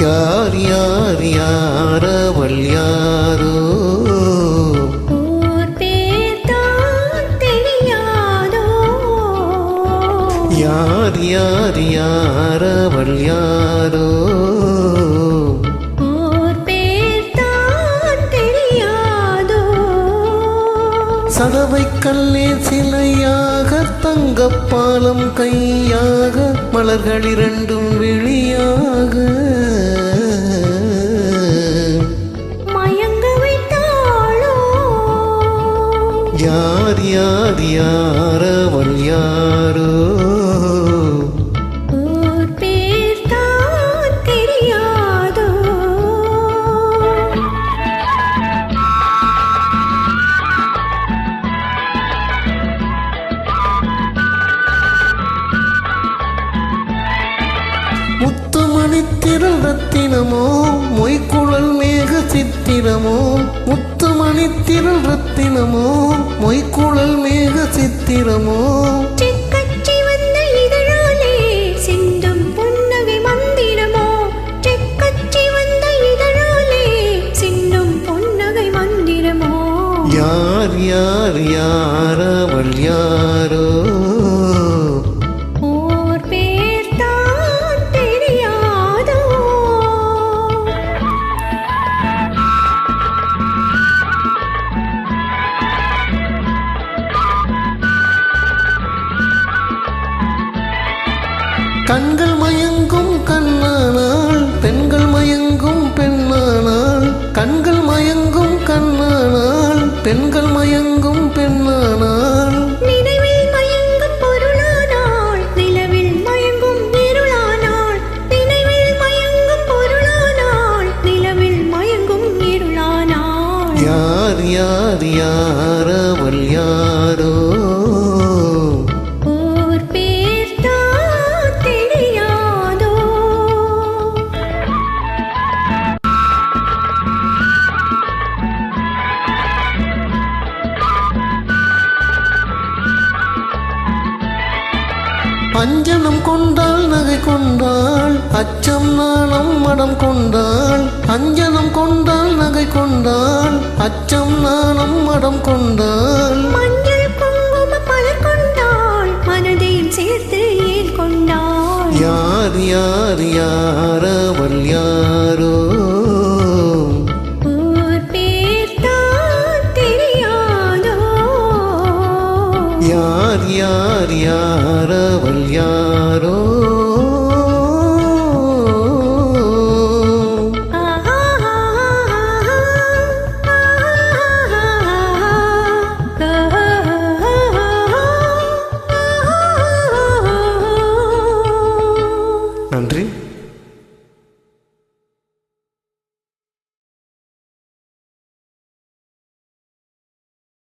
யார் யார் யாரவள் யாரோ? யார் யார் யாரவள் யாரோ? சலவை கல்லே சிலையாக தங்கப்பாலம் கையாக மலர்கள் இரண்டும் விழியாக மயங்க வைத்தாளோ? யார் யார் யாரவள் யாரோ? திரள் ரத்தினமோ? மொய்க்குழல் மேக சித்திரமோ? முத்துமணி திரள் ரத்தினமோ? மொய்க்குழல் மேக சித்திரமோ? செக்கச்சி வந்த இதழாலே சிந்தும் புன்னகை கண்கள் அஞ்சனம் கொண்டாள் நகை கொண்டாள் அச்சம் நாணம் மடம் கொண்டாள். அஞ்சனம் கொண்டாள் நகை கொண்டாள் அச்சம் நாணம் மடம் கொண்டாள். சேர்த்து ஏன் கொண்டாள். யார் யார் யாரவள் யாரோ? யார் யார் யார் அவள் யாரோ?